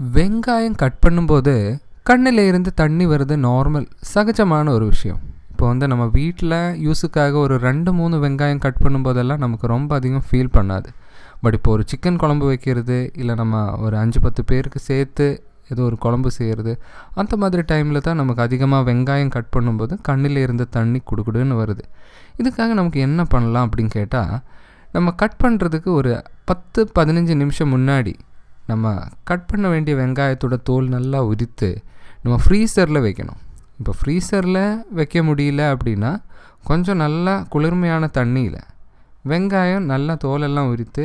வெங்காயம் கட் பண்ணும்போது கண்ணில் இருந்து தண்ணி வருது நார்மல் சகஜமான ஒரு விஷயம். இப்போ வந்து நம்ம வீட்டில் யூஸுக்காக ஒரு ரெண்டு மூணு வெங்காயம் கட் பண்ணும்போதெல்லாம் நமக்கு ரொம்ப அதிகம் ஃபீல் பண்ணாது. பட் இப்போ ஒரு சிக்கன் குழம்பு வைக்கிறது இல்லை நம்ம ஒரு அஞ்சு பத்து பேருக்கு சேர்த்து ஏதோ ஒரு குழம்பு செய்கிறது அந்த மாதிரி டைமில் தான் நமக்கு அதிகமாக வெங்காயம் கட் பண்ணும்போது கண்ணில் இருந்து தண்ணி குடுக்குடுன்னு வருது. இதுக்காக நமக்கு என்ன பண்ணலாம் அப்படின்னு கேட்டால் நம்ம கட் பண்ணுறதுக்கு ஒரு பத்து பதினஞ்சு நிமிஷம் முன்னாடி நம்ம கட் பண்ண வேண்டிய வெங்காயத்தோட தோல் நல்லா உரித்து நம்ம ஃப்ரீசரில் வைக்கணும். இப்போ ஃப்ரீசரில் வைக்க முடியல அப்படின்னா கொஞ்சம் நல்லா குளிர்மையான தண்ணியில் வெங்காயம் நல்லா தோலெல்லாம் உரித்து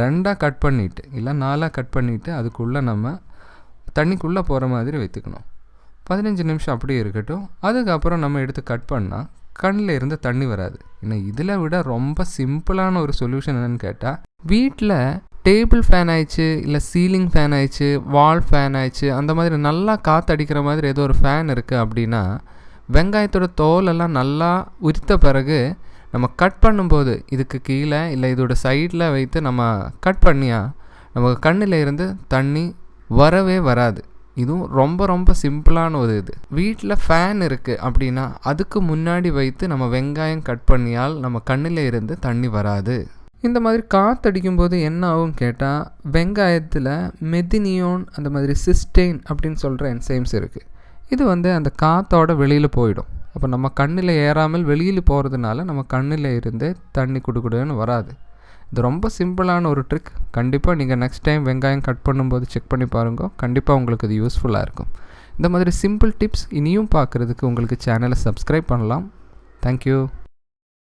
ரெண்டாக கட் பண்ணிவிட்டு இல்லை நாலாக கட் பண்ணிவிட்டு அதுக்குள்ளே நம்ம தண்ணிக்குள்ளே போகிற மாதிரி வைத்துக்கணும். பதினஞ்சு நிமிஷம் அப்படியே இருக்கட்டும். அதுக்கப்புறம் நம்ம எடுத்து கட் பண்ணால் கண்ணில் இருந்து தண்ணி வராது. இன்னும் இதில் விட ரொம்ப சிம்பிளான ஒரு சொல்யூஷன் என்னென்னு கேட்டால் வீட்டில் டேபிள் ஃபேன் ஆயிடுச்சு இல்லை சீலிங் ஃபேன் ஆயிடுச்சு வால் ஃபேன் ஆயிடுச்சு அந்த மாதிரி நல்லா காற்றடிக்கிற மாதிரி ஏதோ ஒரு ஃபேன் இருக்குது அப்படின்னா வெங்காயத்தோட தோலெல்லாம் நல்லா உரித்த பிறகு நம்ம கட் பண்ணும்போது இதுக்கு கீழே இல்லை இதோட சைடில் வைத்து நம்ம கட் பண்ணியா நமக்கு கண்ணில் இருந்து தண்ணி வரவே வராது. இதுவும் ரொம்ப ரொம்ப சிம்பிளான ஒரு இது. வீட்டில் ஃபேன் இருக்குது அப்படின்னா அதுக்கு முன்னாடி வைத்து நம்ம வெங்காயம் கட் பண்ணியால் நம்ம கண்ணில் இருந்து தண்ணி வராது. இந்த மாதிரி காற்றடிக்கும் போது என்ன ஆகும் கேட்டால் வெங்காயத்தில் மெதினியோன் அந்த மாதிரி சிஸ்டெயின் அப்படின்னு சொல்கிற என்சைம்ஸ் இருக்குது இது வந்து அந்த காற்றோட வெளியில் போயிடும். அப்போ நம்ம கண்ணில் ஏறாமல் வெளியில் போகிறதுனால நம்ம கண்ணில் இருந்து தண்ணி குடுக்குடுன்னு வராது. இது ரொம்ப சிம்பிளான ஒரு ட்ரிக் கண்டிப்பாக நீங்கள் நெக்ஸ்ட் டைம் வெங்காயம் கட் பண்ணும்போது செக் பண்ணி பாருங்க. கண்டிப்பாக உங்களுக்கு இது யூஸ்ஃபுல்லாக இருக்கும். இந்த மாதிரி சிம்பிள் டிப்ஸ் இனியும் பார்க்குறதுக்கு உங்களுக்கு சேனலை சப்ஸ்கிரைப் பண்ணலாம். தேங்க்யூ